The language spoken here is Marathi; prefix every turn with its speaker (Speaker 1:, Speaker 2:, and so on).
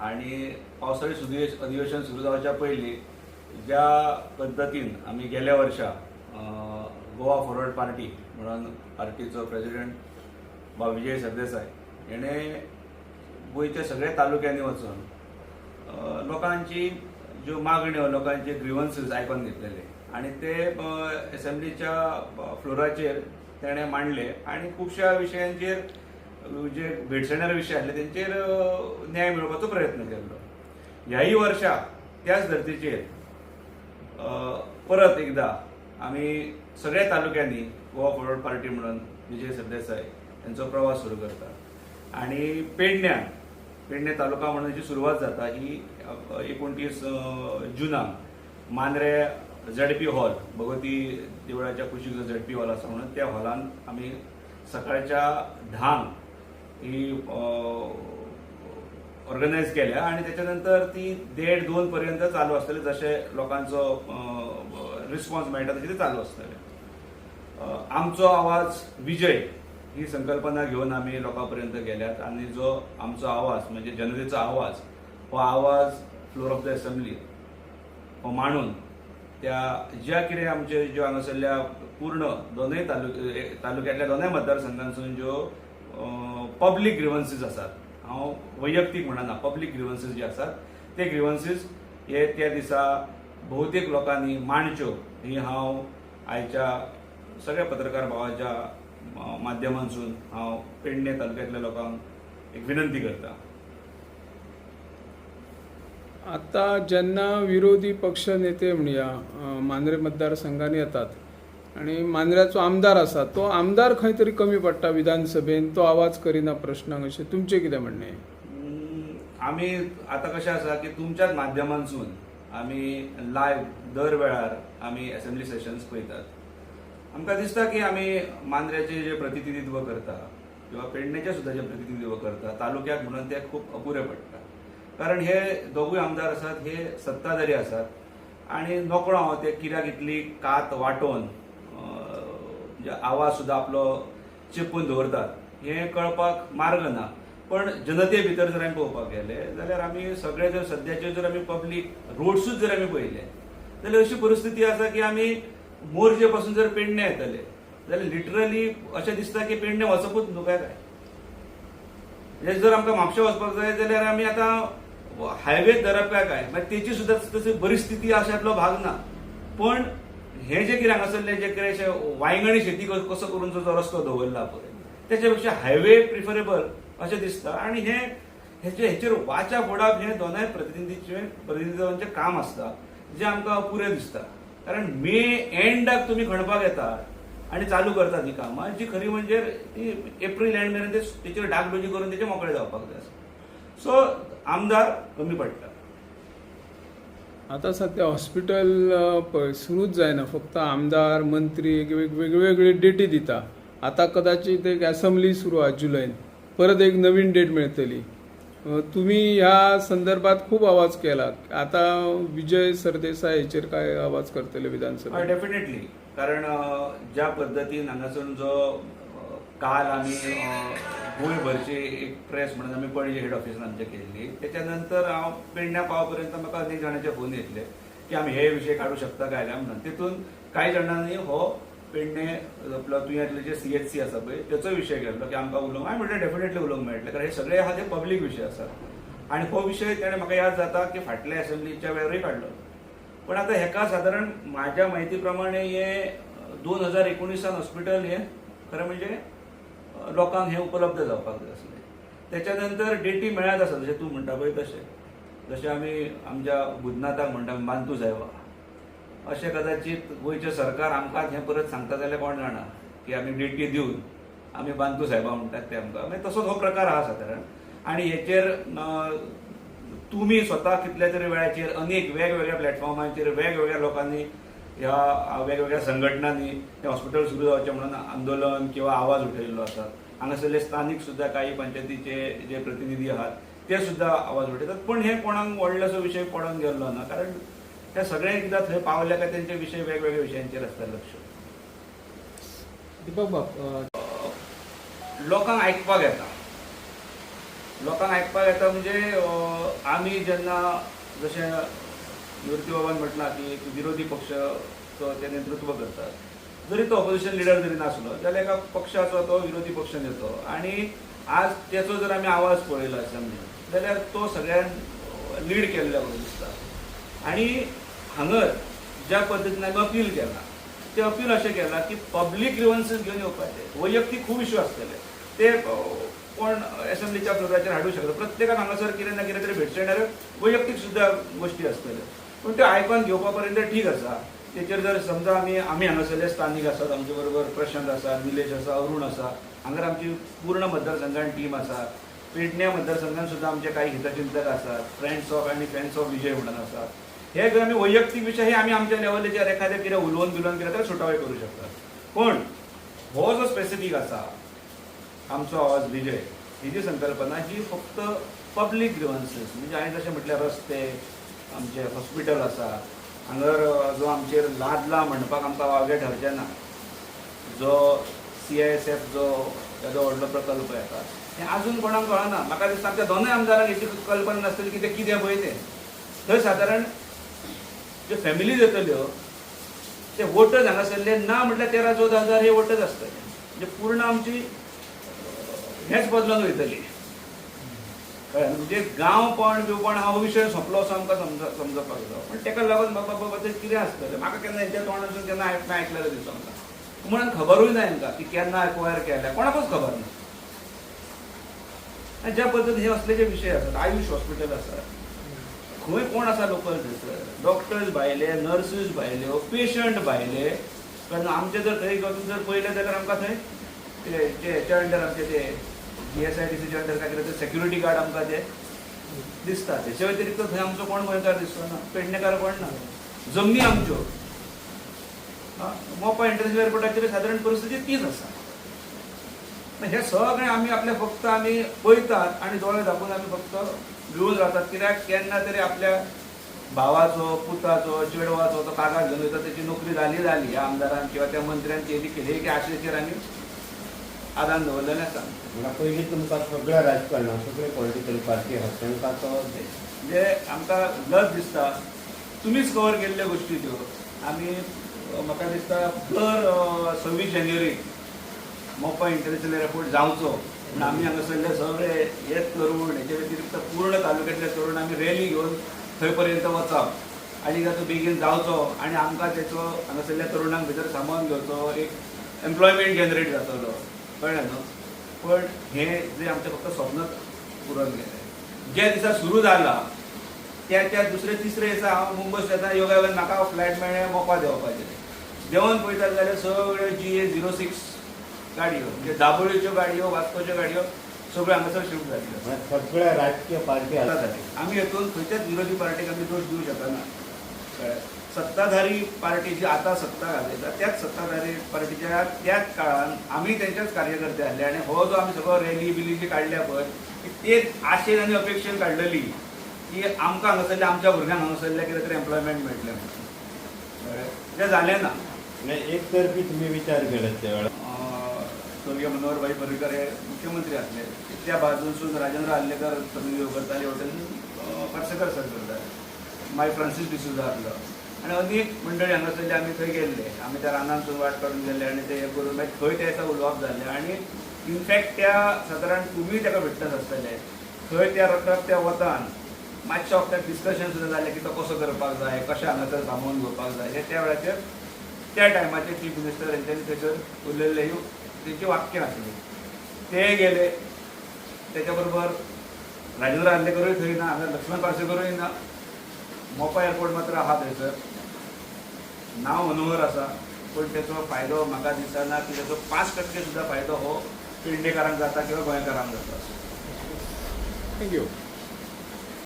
Speaker 1: आणि पावसाळी सुदी अधिवेशन सुरू जावच्या पयलीं ज्या पद्दतीन आमी गेल्या वर्सा गोवा फॉरवर्ड पार्टी म्हणून पार्टीचो प्रेसिडेंट बा विजय सरदेसाय हेणे गोंयच्या सगळ्या तालुक्यांनी वचून लोकांची ज्यो मागण्यो लोकांचे ग्रिवन्सीस आयकून घेतलेले. आणि ते असेंब्लीच्या फ्लोराचेर तेणें मांडले. आणि खुबश्या विशयांचेर जे भेडसणारे विशय आसले तेंचेर न्याय मेळोवपाचो प्रयत्न केल्लो ह्याही वर्षा त्याच धर्तीचेर परत एकदा आमी सगळ्या तालुक्यांनी गोवा फॉरवर्ड पार्टी म्हणून विजय सरदेसाय यांचो प्रवास सुरू करता आणि पेडण्यान पेडणे तालुका म्हणून जी सुरवात जाता ही एकोणतीस जुनाक मांद्रे झडपी हॉल भगवती देवळाच्या कुशीक झडपी हॉल आसा म्हणून त्या हॉलान आमी सकाळच्या धांक ही ऑर्गनायज केल्या आणि त्याच्यानंतर ती देड दोन पर्यंत चालू असतले जसे लोकांचो रिस्पॉन्स मेळटा तशें ते चालू असतले आमचो आवाज विजय ही संकल्पना घेऊन आम्ही लोकांपर्यंत गेल्यात आणि जो आमचो आवाज म्हणजे जनतेचो आवाज हो आवाज फ्लोर ऑफ द असेंब्ली हो मांडून त्या ज्या कितें आमचे ज्यो हांगासरल्या पूर्ण दोनूय तालुक ए- तालुक्यांतल्या दोनूय मतदारसंघांसून ज्यो पब्लीक ग्रिवन्सीस आसात हांव वैयक्तीक म्हणना पब्लीक ग्रिवन्सीस जे आसात ते ग्रिवन्सीस हे त्या दिसा भोवतेक लोकांनी मांडच्यो. ही हांव आयच्या सगळ्या पत्रकार भावाच्या माध्यमांसून हांव पेडणे तालुक्यांतल्या लोकांक एक विनंती करता.
Speaker 2: आता जेन्ना विरोधी पक्ष नेते म्हणया मांद्रे मतदारसंघांनी येतात. आणि मांद्र्याचो आमदार आसा तो आमदार खंय तरी कमी पडटा विधानसभेन तो आवाज करिना प्रश्नांक अशें तुमचें कितें म्हणणें?
Speaker 1: आमी आतां कशें आसा की तुमच्याच माध्यमांसून आमी लायव्ह दर वेळार आमी असेंब्ली सेशन्स पळयतात. आमकां दिसता की आमी मांद्र्याचें जे प्रतिनिधित्व करता किंवा पेडणेचें सुद्दां जे प्रतिनिधित्व करता तालुक्याक म्हणून ते खूब अपुरे पडटा कारण हे दोगूय आमदार आसात हे सत्ताधारी आसात आणि नकळो हांव ते कित्याक इतली कात वांटोवन जे आवाज सुद्दां आपलो चिपून दवरतात हे कळपाक मार्ग ना. पण जनते भितर जर आमी पळोवपाक गेले जाल्यार आमी सगळे जर सद्याचे जर आमी पब्लीक रोड्सूच जर आमी पळयले जाल्यार अशी परिस्थिती आसा की आमी मोरजे पासून जर पेडणे येतले जाल्यार लिटरली अशें दिसता की पेडणे वचपूच न्हू काय काय. जर आमकां म्हापशा वचपाक जाय जाल्यार आमी आतां हायवे धरप काय काय मागीर तेची सुद्दां तशी परिस्थिती आसा भाग ना. पण हे जे कितें हांगासरले जे कितें अशें वांयगणी शेती कस- कसो करून जो रस्तो दवरला पळय त्याच्या पेक्षा हायवे प्रिफरेबल अशें दिसता. आणि हे हेचे हेचेर वाचा फोडप हे दोनाय प्रतिनिधीचे प्रतिनिधींचे काम आसता जे आमकां पुरे दिसता. कारण मे एंडाक तुमी खणपाक येतात आणि चालू करतात ही कामां जी खरी म्हणजे ती एप्रील एंड मेरेन ते तेचेर डागडुजी करून तेचे मोकळे जावपाक जाय सो आमदार कमी पडटा
Speaker 2: आता सध्या हॉस्पिटल पळय सुरूच जायना. फक्त आमदार मंत्री वेगवेगळे डेटी दिता. आता कदाचित एक असेंब्ली सुरू आहा जुलयन परत एक नवीन डेट मेळटली तुम्ही ह्या संदर्भात खूप आवाज केला. आता विजय सरदेसाय हेचेर काय आवाज करतले विधानसभा
Speaker 1: डेफिनेटली कारण ज्या पद्दतीन हांगासून जो काल आम्ही गोंयभरची एक प्रेस म्हणून आमी पणजे हेड ऑफिसान आमच्या केल्ली त्याच्या नंतर हांव पेडण्या पावपर्यंत म्हाका अनेक जाणांचे फोन येतले. की आमी हे विशय काडू शकता काय ना म्हणून. तितून कांय जाणांनी हो पेडणे आपलं तुयेंतले जे सी एच सी आसा पळय तेचो विशय घेतलो की आमकां उलोवंक हांवें म्हटलें डेफिनेटली उलोवंक मेळटलें कारण हे सगळे आहा ते पब्लीक विशय आसात आनी हो विशय ताणें म्हाका याद जाता की फाटल्या असेंब्लीच्या वेळारूय काडलो पण आता हेका साधारण माझ्या माहिती प्रमाणे हे दोन हजार एकोणीसान हॉस्पिटल हे खरं म्हणजे लोकांक हे उपलब्ध जावपाक जाय आसलें. त्याच्या नंतर डेटी मेळत आसा जशें तूं म्हणटा पळय तशें. जशें आमी आमच्या बुधनाथाक म्हणटा मानतू जायवा. अशें कदाचीत गोंयचें सरकार आमकां हें परत सांगता जाल्यार कोण जाणा की आमी डेटी दिवन आमी बांतू साहेबा म्हणटात ते आमकां. मागीर तसोच हो प्रकार आहा सादारण आनी हेचेर तुमी स्वता कितल्या तरी वेळाचेर अनेक वेगवेगळ्या प्लॅटफॉर्मांचेर वेगवेगळ्या लोकांनी ह्या वेगवेगळ्या संघटनांनी हे हॉस्पिटल सुरू जावचें म्हणून आंदोलन किंवा आवाज उठयल्लो आसा हांगासरले स्थानीक सुद्दां काही पंचायतीचे जे प्रतिनिधी आहात ते सुद्दां आवाज उठयतात पण हे कोणाक व्हडलोसो विशय पडून गेल्लो ना कारण ते सगळे एकदां थंय पावले काय तेंचे विशय वेगवेगळ्या विशयांचेर आसता लक्ष.
Speaker 3: दीपक बाब अ,
Speaker 1: लोकांक आयकपाक येता. लोकांक आयकपाक येता म्हणजे आमी जेन्ना जशें निवृत्तीबाबांनी बाबान की एक विरोधी पक्षाचो ते नेतृत्व करतात. जरी तो ऑपोजिशन लिडर जरी नासलो जाल्यार एका पक्षाचो तो विरोधी पक्ष नेतो. आणि आज त्याचो जर आमी आवाज पळयलो असेंब्ली जाल्यार तो सगळ्यान लीड केल्ल्या करून दिसता आणि हांगर ज्या पद्दतीन आमी अपील केला ते अपील अशें केलां की पब्लीक ग्रिवन्सीस घेवन येवपाचे वैयक्तीक खूब इश्यू आसतले ते कोण असेंब्लीच्या फ्लोराचेर हाडूंक शकता प्रत्येकान हांगासर कितें ना कितें तरी भेटचे वैयक्तीक सुद्दां गोश्टी आसतल्यो पूण त्यो आयकून घेवपा पर्यंत ठीक आसा तेचेर जर समजा आमी आमी हांगासरले स्थानीक आसात आमचे बरोबर प्रशांत आसा निलेश आसा अरुण आसा हांगा आमची पूर्ण मतदारसंघान टीम आसा पेडण्या मतदारसंघान सुद्दां आमचे काही हितचिंतक आसात फ्रेंड्स ऑफ आनी फ्रेंड्स ऑफ विजय म्हणून आसात हे जर आमी वैयक्तीक विशय हे आमी आमच्या लेवलीचेर एखादें कितें उलोवन बिलोवन कितें तर सुटावे करूं शकतात. पूण हो जो स्पेसिफीक आसा आमचो आवाज विजय. ही जी संकल्पना ही फक्त पब्लीक ग्रिवन्सीस म्हणजे हांवें जशें म्हटल्यार रस्ते आमचे हॉस्पिटल आसा हांगर जो आमचेर लादला म्हणपाक आमकां वावगे ठरचें ना जो सी आय एस एफ जो तेजो व्हडलो प्रकल्प येता हें आजून कोणाक कळना. म्हाका दिसता आमच्या दोनूय आमदारांक हेची कल्पना नासतली की ते कितें पळय तें. थंय सादारण ज्यो फॅमिलीज येतल्यो ते वोटर्स हांगासरले ना म्हटल्यार तेरा चवदा हजार हे वोटर्स आसतले. म्हणजे पूर्ण आमची हेच बदलून वयतली. कळ्ळें न्हू? म्हणजे गांवपण बिवपण हो विशय सोंपलो असो आमकां समज समजपाक जाय पण तेका लागून बाबा बाबा ते कितें आसतलें? म्हाका केन्ना हेंच्या तोंडासून केन्ना आयक आयकलेलें दिसोंक ना. म्हणून खबरूय ना हांकां की केन्ना एक्वायर केल्या. कोणाकूच खबर ना आनी ज्या पद्दतीन हे असले जे विशय आसात आयुष हॉस्पिटल आसा खंय कोण आसा लोकल थंयसर डॉक्टर्स भायले नर्सीस भायल्यो पेशंट भायले. कारण आमचे जर थंय वचून जर पयलें जाल्यार आमकां थंय ते जे आमचे ते जी एस आय टी सीच्या अंडर काय कितें सेक्युरिटी गार्ड आमकां ते दिसता त्याच्या व्यतिरिक्त थंय आमचो कोण गोंयकार दिसचो ना? पेडणेकार कोण ना? जमनी आमच्यो मोपा इंटरनॅशनल एअरपोर्टाचेर सादारण परिस्थिती तीच आसा हे सगळें आमी आपले फक्त आमी पळयतात आनी दोळे धापून आमी फक्त भिवून रावतात कित्याक केन्ना तरी आपल्या भावाचो पुताचो चेडवाचो तो कागाळ घेवन वयता तेची नोकरी जाली जाली ह्या आमदारान किंवा त्या मंत्र्यान केली केली की आशेचेर आमी आदान दवरलेलें आसा
Speaker 3: म्हणल्यार पयलीं तुमकां सगळ्या राजकारणात सगळे पॉलिटिकल पार्टी आसात तांकां तो
Speaker 1: म्हणजे आमकां लज दिसता तुमीच कवर केल्ल्यो गोश्टी त्यो आमी म्हाका दिसता दर सव्वीस जानेवारीक मोपा इंटरनॅशनल एअरपोर्ट जावचो म्हण आमी हांगासरले सगळे हेच तरुण हेचे व्यतिरिक्त पूर्ण तालुक्यातले तरुण आमी रॅली घेवन थंय पर्यंत वचप आनी ताचो बेगीन जावचो आनी आमकां तेचो हांगासरल्या तरुणांक भितर सामावून घेवचो एक एम्प्लॉयमेंट जनरेट जातलो. कळ्ळें न्हू पण हे जे आमचें फक्त स्वप्नच पुरण गेलें ज्या दिसा सुरू जाला त्या त्या दुसरे तिसरे दिसा हांव मुंबय येता योगायोगान म्हाका फ्लायट मेळ्ळें मोपा देवपाचें देंवन पळयतात जाल्यार सगळ्यो जी ए झिरो सिक्स गाडयो म्हणजे दाबोळेच्यो गाडयो वास्कोच्यो गाडयो सगळ्यो हांगासर शिफ्ट
Speaker 3: म्हळ्यार सगळ्या राजकीय पार्टी
Speaker 1: आमी हेतून खंयच्याच विरोधी पार्टीक आमी दोश दिवं शकना कळ्ळें? सत्ताधारी पार्टी जी आतां सत्ता घालयता त्याच सत्ताधारी पार्टीच्या त्याच काळान आमी तेंचेच कार्यकर्ते आहले आनी हो जो आमी सगळो रॅली बिली जी काडल्या पळय ती आशेन आनी अपेक्षेन काडलेली की आमकां हांगासरले आमच्या भुरग्यांक हांगासरले कितें तरी एम्प्लॉयमेंट मेळटलें? तें जालें ना?
Speaker 3: एक तर्फी तुमी विचार केल्यात त्या वेळार
Speaker 1: स्वर्गीय मनोहरभाई पर्रीकर हे मुख्यमंत्री असले त्या बाजूनसून राजेंद्र आल्लेकर सगळी करताले हॉटेल पार्सेकर सर करताले माय फ्रांसीस डिसुजा आसलो आनी अनेक मंडळी हांगासरले आमी थंय गेल्ले. आमी त्या रानांतसून वाट काडून गेले आनी ते हे करून मागीर थंय ते आसा उलोवप जाल्लें आनी इनफॅक्ट त्या सादारण तुमी ताका विटनस आसतले थंय त्या रकाब त्या वतान मातशें वखदाक डिस्कशन सुद्दां जालें की तो कसो करपाक जाय कशें हांगासर सामावून घेवपाक जाय. हे त्या वेळाचेर त्या टायमाचे चीफ मिनिस्टर हेंच्यांनी थंयसर उलयल्लें ही तेंची वाक्यां आसली ते गेले. त्याच्या बरोबर राजेंद्र आर्लेकरूय थंय ना हांगा लक्ष्मण पार्सेकरूय ना. मोपा एअरपोर्ट मात्र आहा थंयसर नांव मनोहर आसा पूण तेचो फायदो म्हाका दिसना की तेचो पांच टक्के सुद्दां फायदो हो पेडणेकारांक जाता किंवा गोंयकारांक जाता
Speaker 2: थँक्यू